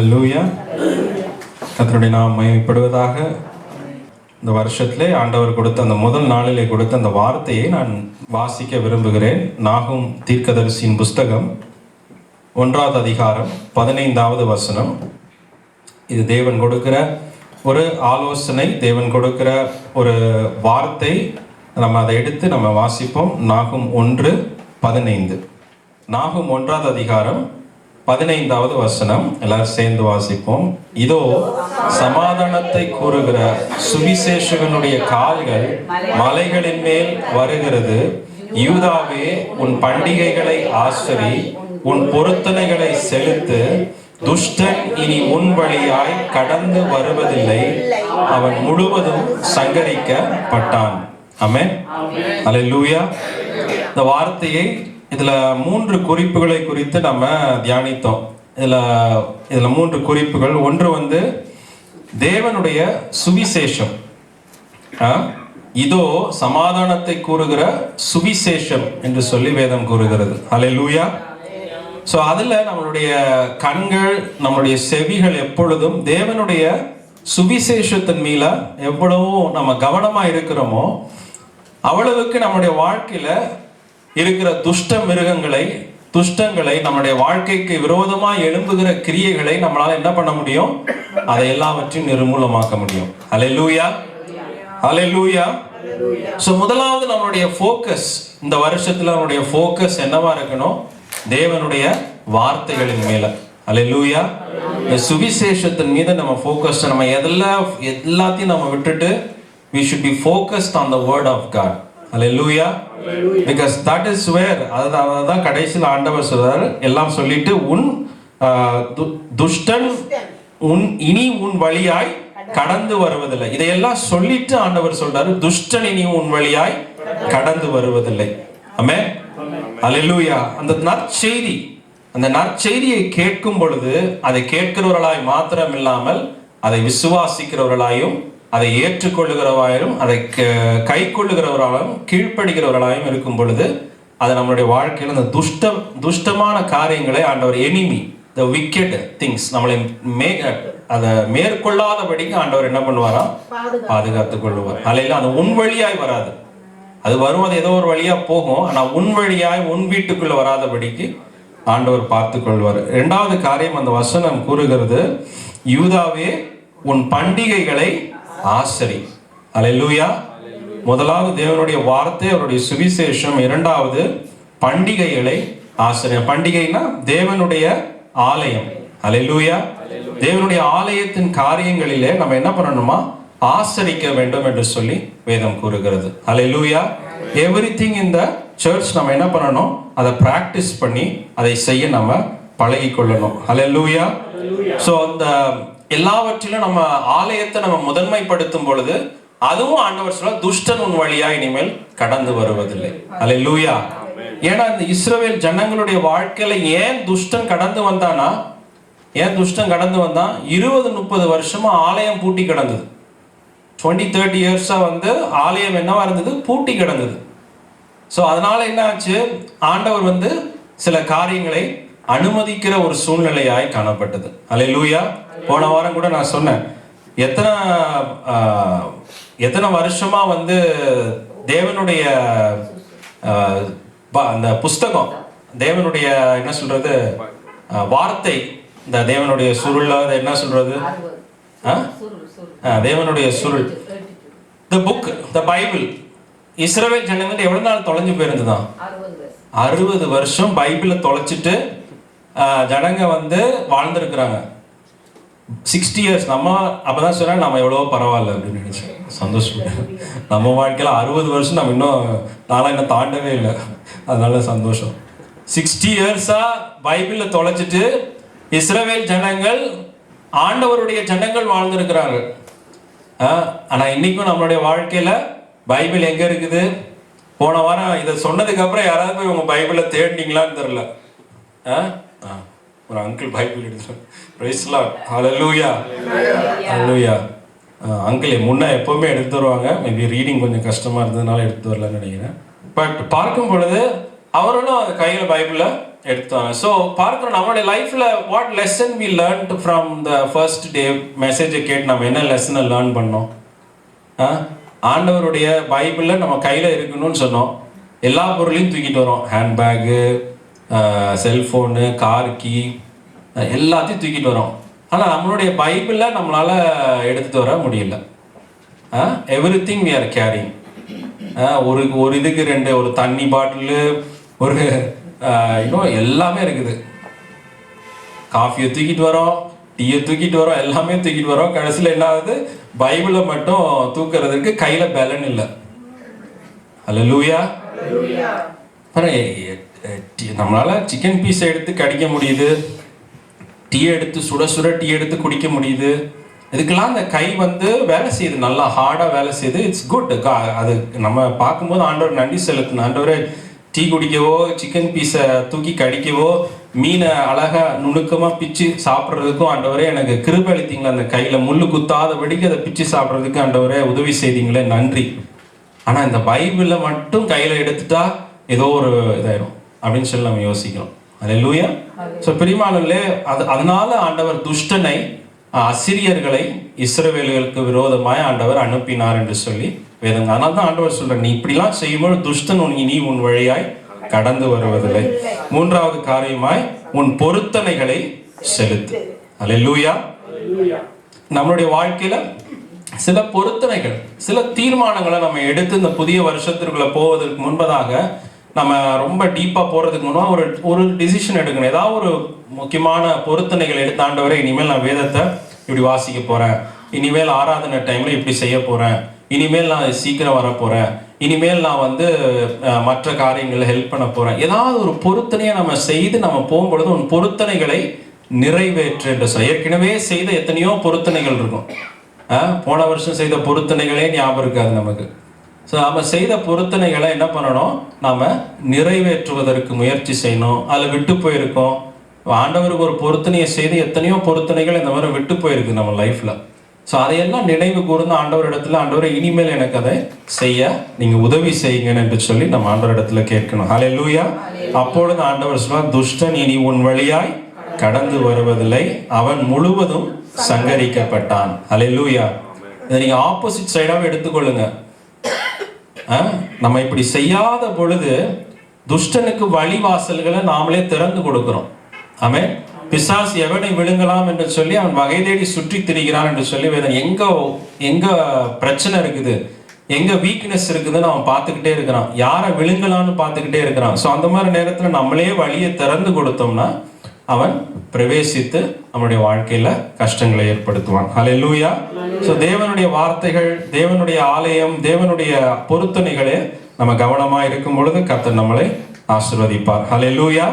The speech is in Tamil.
லூயா கத்தருடைய நாம் மயப்படுவதாக இந்த வருஷத்திலே ஆண்டவர் கொடுத்த அந்த முதல் நாளிலே கொடுத்த அந்த வார்த்தையை நான் வாசிக்க விரும்புகிறேன். நாகும் தீர்க்கதரிசியின் புஸ்தகம் ஒன்றாவது அதிகாரம் பதினைந்தாவது வசனம். இது தேவன் கொடுக்கிற ஒரு ஆலோசனை தேவன் கொடுக்கிற ஒரு வார்த்தை. நம்ம அதை எடுத்து நம்ம வாசிப்போம். நாகும் ஒன்று பதினைந்து. நாகும் ஒன்றாவது அதிகாரம் பதினைந்தாவது வசனம். எல்லாரும் சேர்ந்து வாசிப்போம். இதோ சமாதானத்தை கூறுகிற சுவிசேஷகனுடைய கால்கள் மலைகளின் மேல் வருகிறது. யூதாவே உன் பண்டிகைகளை ஆசரி உன் பொருத்தனைகளை செலுத்து. துஷ்டன் இனி உன் வழியாய் கடந்து வருவதில்லை. அவன் முழுவதும் சங்கரிக்கப்பட்டான். ஆமென். அல்லேலூயா இந்த வார்த்தையை இதில் மூன்று குறிப்புகளை குறித்து நம்ம தியானித்தோம். இதில் இதில் மூன்று குறிப்புகள். ஒன்று வந்து தேவனுடைய சுவிசேஷம். ஆ? இதோ சமாதானத்தை கூறுகிற சுவிசேஷம் என்று சொல்லி வேதம் கூறுகிறது. அலை லூயா ஸோ அதில் நம்மளுடைய கண்கள் நம்மளுடைய செவிகள் எப்பொழுதும் தேவனுடைய சுவிசேஷத்தின் மீல எவ்வளவோ நம்ம கவனமாக இருக்கிறோமோ அவ்வளவுக்கு நம்முடைய வாழ்க்கையில் இருக்கிற துஷ்ட மிருகங்களை துஷ்டங்களை நம்முடைய வாழ்க்கைக்கு விரோதமா எழும்புகிற கிரியைகளை நம்மளால என்ன பண்ண முடியும்? அதை எல்லாவற்றையும் நிர்மூலமாக்க முடியும். அலை லூயா அலை லூயா ஸோ முதலாவது நம்மளுடைய ஃபோக்கஸ் இந்த வருஷத்துல நம்மளுடைய ஃபோக்கஸ் என்னவா இருக்கணும்? தேவனுடைய வார்த்தைகளின் மேல. அலையலூயா இந்த சுவிசேஷத்தின் மீது நம்ம ஃபோக்கஸ் நம்ம எதெல்லாம் எல்லாத்தையும் நம்ம விட்டுட்டு we should be focused on the word of God hallelujah. Because that is where அதுதான் அதுதான் கடைசியில் ஆண்டவர் சொல்றாரு எல்லாம் சொல்லிட்டு உன் துஷ்டன் உன் இனி உன் வழியாய் கடந்து வருவதில்லை. இதையெல்லாம் சொல்லிட்டு ஆண்டவர் சொல்றாரு துஷ்டன் இனி உன் வழியாய் கடந்து வருவதில்லை. ஆமே அல்லேலூயா அந்த நற்செய்தி அந்த நற்செய்தியை கேட்கும் பொழுது அதை கேட்கிறவர்களாய் மாத்திரம் இல்லாமல் அதை விசுவாசிக்கிறவர்களாயும் அதை ஏற்றுக்கொள்ளுகிறவராயும் அதை க- கை கொள்ளுகிறவர்களாயும் கீழ்ப்படுகிறவர்களாயும் இருக்கும் பொழுது அது நம்மளுடைய வாழ்க்கையில் அந்த துஷ்ட துஷ்டமான காரியங்களை ஆண்டவர் எனிமி த wicked திங்ஸ் நம்மளை மே அதை மேற்கொள்ளாதபடிக்கு ஆண்டவர் என்ன பண்ணுவாராம் பாதுகாத்துக் கொள்ளுவார். அலையில அது உன் வழியாய் வராது. அது வரும் அது ஏதோ ஒரு வழியா போகும் ஆனா உன் வழியாய் உன் வீட்டுக்குள்ள வராதபடிக்கு ஆண்டவர் பார்த்துக் கொள்வார். இரண்டாவது காரியம் அந்த வசனம் கூறுகிறது யூதாவே உன் பண்டிகைகளை ஆசரி. அலையூயா முதலாவது தேவனுடைய வார்த்தை அவருடைய சுவிசேஷம். இரண்டாவது பண்டிகைகளை ஆசிரியம் பண்டிகைனா தேவனுடைய ஆலயம். அலையூயா தேவனுடைய ஆலயத்தின் காரியங்களிலே நம்ம என்ன பண்ணணுமா? ஆசரிக்க வேண்டும் என்று சொல்லி வேதம் கூறுகிறது. அல்லேலூயா எவ்ரிதிங் இந்த சர்ச் நம்ம என்ன பண்ணணும்? அதை பிராக்டிஸ் பண்ணி அதை செய்ய நம்ம பழகி கொள்ளணும் அலையூயா ஸோ அந்த எல்லாவற்றிலும் நம்ம ஆலயத்தை நம்ம முதன்மைப்படுத்தும் பொழுது அதுவும் ஆண்டவர் சொல்ல துஷ்டன் உன் வழியா இனிமேல் கடந்து வருவதில்லை. அல்ல லூயா ஏன்னா இந்த இஸ்ரவேல் ஜனங்களுடைய வாழ்க்கையில ஏன் துஷ்டன் கடந்து வந்தானா? ஏன் துஷ்டன் கடந்து வந்தான் இருபது முப்பது வருஷமா ஆலயம் பூட்டி கிடந்தது. டுவெண்ட்டி தேர்ட்டி இயர்ஸா வந்து ஆலயம் என்னவா இருந்தது? பூட்டி கிடந்தது. ஸோ அதனால என்ன ஆச்சு? ஆண்டவர் வந்து சில காரியங்களை அனுமதிக்கிற ஒரு சூழ்நிலையாய் காணப்பட்டது. அல்லேலூயா போன வாரம் கூட நான் சொன்னேன். எத்தனை எத்தனை வருஷமா வந்து தேவனுடைய ப- அந்த புஸ்தகம் தேவனுடைய என்ன சொல்றது வார்த்தை இந்த தேவனுடைய சுருள் அதை என்ன சொல்றது? தேவனுடைய சுருள். த புக் த பைபிள் இஸ்ரவேல் ஜனங்கள் எவ்வளவு நாள் தொலைஞ்சு போயிருந்துதான்? அறுபது வருஷம் பைபிளை தொலைச்சிட்டு ஜனங்க வந்து வாழ்ந்துருக்குறாங்க. சிக்ஸ்டி இயர்ஸ் நம்ம அப்பதான் சொன்னா நம்ம எவ்வளவோ பரவாயில்ல அப்படின்னு நினைச்சேன். சந்தோஷம் நம்ம வாழ்க்கையில் அறுபது வருஷம் நம்ம இன்னும் நாளாக இன்னும் தாண்டவே இல்லை. அதனால சந்தோஷம். சிக்ஸ்டி இயர்ஸா பைபிளை தொலைச்சிட்டு இஸ்ரவேல் ஜனங்கள் ஆண்டவருடைய ஜனங்கள் வாழ்ந்திருக்கிறாங்க ஆனால் ஆனா இன்னைக்கும் நம்மளுடைய வாழ்க்கையில் பைபிள் எங்க இருக்குது? போன வாரம் இதை சொன்னதுக்கப்புறம் யாராவது போய் உங்க பைபிளை தேடினீங்களான்னு தெரில ஆ, ஒரு அங்கிள் பைபிள் எடுத்து பிரைஸ்லாம் ஹalleluya ஹalleluya அங்கிள் முன்ன எப்பவுமே எடுத்து வருவாங்க. மேபி ரீடிங் கொஞ்சம் கஷ்டமா இருந்ததுனால எடுத்து வரலன்னு நினைக்கிறேன். பட் பார்க்கும் பொழுது அவர்களும் கையில் பைபிளை எடுத்தாங்க ஸோ பார்க்கிறோம் நம்மளுடைய லைஃப்ல what lesson we learn from the first day மெசேஜை கேட்டு நம்ம என்ன லெசனை லேர்ன் பண்ணோம்? ஆண்டவருடைய பைபிளில் நம்ம கையில் இருக்கணும்னு சொன்னோம். எல்லா பொருளையும் தூக்கிட்டு வரோம். ஹேண்ட்பேக்கு செல்ஃபோனு கார் கீ எல்லாத்தையும் தூக்கிட்டு வரோம். ஆனால் நம்மளுடைய பைபிளில் நம்மளால் எடுத்துகிட்டு வர முடியல. Every thing we are carrying ஒரு ஒரு இதுக்கு ரெண்டு ஒரு தண்ணி பாட்டிலு ஒரு இன்னும் எல்லாமே இருக்குது. காஃபியை தூக்கிட்டு வரோம் டீயை தூக்கிட்டு வரோம் எல்லாமே தூக்கிட்டு வரோம். கடைசியில் என்ன ஆகுது? பைபிளை மட்டும் தூக்குறதுக்கு கையில பலன் இல்லை. அல்ல லூயா நம்மளால் சிக்கன் பீஸ் எடுத்து கடிக்க முடியுது. டீ எடுத்து சுட சுட டீ எடுத்து குடிக்க முடியுது. இதுக்கெல்லாம் அந்த கை வந்து வேலை செய்யுது. நல்லா ஹார்டாக வேலை செய்யுது. இட்ஸ் குட் அது நம்ம பார்க்கும்போது ஆண்டவர் நன்றி செலுத்தணும் ஆண்டவர் டீ குடிக்கவோ சிக்கன் பீஸை தூக்கி கடிக்கவோ மீனை அழகாக நுணுக்கமாக பிச்சு சாப்பிட்றதுக்கும் ஆண்டவரே எனக்கு கிருபை அளித்தீங்களே. அந்த கையில் முள்ளு குத்தாதபடிக்கு அதை பிச்சு சாப்பிட்றதுக்கு ஆண்டவரே உதவி செய்தீங்களே. நன்றி. ஆனால் இந்த பைபிளில் மட்டும் கையில் எடுத்துட்டா ஏதோ ஒரு இதாயிரும். அப்படின்னு சொல்லி நம்ம யோசிக்கிறோம். அது லூயா ஸோ பிரிமானங்களே அது அதனால ஆண்டவர் துஷ்டனை அசிரியர்களை இஸ்ரவேலுகளுக்கு விரோதமாய் ஆண்டவர் அனுப்பினார் என்று சொல்லி வேதங்க அதனால தான் ஆண்டவர் சொல்ற நீ இப்படிலாம் செய்யும்போது துஷ்டன் உன் இனி உன் வழியாய் கடந்து வருவதில்லை. மூன்றாவது காரியமாய் உன் பொருத்தனைகளை செலுத்து. அல்லேலூயா நம்மளுடைய வாழ்க்கையில சில பொருத்தனைகள் சில தீர்மானங்களை நம்ம எடுத்து இந்த புதிய வருஷத்திற்குள்ள போவதற்கு முன்பதாக நம்ம ரொம்ப டீப்பாக போகிறதுக்கு முன்னாடி ஒரு ஒரு டிசிஷன் எடுக்கணும். ஏதாவது ஒரு முக்கியமான பொருத்தனைகள் எடுத்து வரை இனிமேல் நான் வேதத்தை இப்படி வாசிக்க போகிறேன் இனிமேல் ஆராதனை டைமில் இப்படி செய்ய போகிறேன் இனிமேல் நான் சீக்கிரம் வர இனிமேல் நான் வந்து மற்ற காரியங்களில் ஹெல்ப் பண்ண போகிறேன் ஏதாவது ஒரு பொருத்தனையை நம்ம செய்து நம்ம போகும்பொழுது உன் பொருத்தனைகளை நிறைவேற்று என்று சொல்ல ஏற்கனவே செய்த எத்தனையோ பொருத்தனைகள் இருக்கும். போன வருஷம் செய்த பொருத்தனைகளே ஞாபகம் இருக்காது நமக்கு. ஸோ நம்ம செய்த பொருத்தனைகளை என்ன பண்ணணும்? நாம நிறைவேற்றுவதற்கு முயற்சி செய்யணும். அதில் விட்டு போயிருக்கோம். ஆண்டவருக்கு ஒரு பொருத்தனையை செய்து எத்தனையோ பொருத்தனைகள் இந்த மாதிரி விட்டு போயிருக்கு நம்ம லைஃப்ல. ஸோ அதையெல்லாம் நினைவு கூர்ந்து ஆண்டவர் இடத்துல ஆண்டவரை இனிமேல் எனக்கு அதை செய்ய நீங்க உதவி செய்யுங்கன்னு என்று சொல்லி நம்ம ஆண்டவர் இடத்துல கேட்கணும். ஹலே லூயா அப்பொழுது ஆண்டவர் சொல்றார் துஷ்டன் இனி உன் வழியாய் கடந்து வருவதில்லை. அவன் முழுவதும் சங்கரிக்கப்பட்டான். ஹலே லூயா இதை நீங்க ஆப்போசிட் சைடாக எடுத்துக்கொள்ளுங்க? நம்ம இப்படி செய்யாத பொழுது துஷ்டனுக்கு வழிவாசல்களை நாமளே திறந்து கொடுக்கிறோம். ஆமே பிசாசு எவனை விழுங்கலாம் என்று சொல்லி அவன் வகை தேடி சுற்றி திரிகிறான் என்று சொல்லி வேதன் எங்க எங்க பிரச்சனை இருக்குது? எங்க வீக்னஸ் இருக்குதுன்னு அவன் பார்த்துக்கிட்டே இருக்கிறான். யாரை விழுங்கலாம்னு பார்த்துக்கிட்டே இருக்கிறான். ஸோ அந்த மாதிரி நேரத்தில் நம்மளே வழியை திறந்து கொடுத்தோம்னா அவன் பிரவேசித்து நம்மளுடைய வாழ்க்கையில கஷ்டங்களை ஏற்படுத்துவான். ஹalleluya ஸோ தேவனுடைய வார்த்தைகள் தேவனுடைய ஆலயம் தேவனுடைய பொருத்தனைகளே நம்ம கவனமா இருக்கும் பொழுது கர்த்தர் நம்மளை ஆசிர்வதிப்பார். ஹalleluya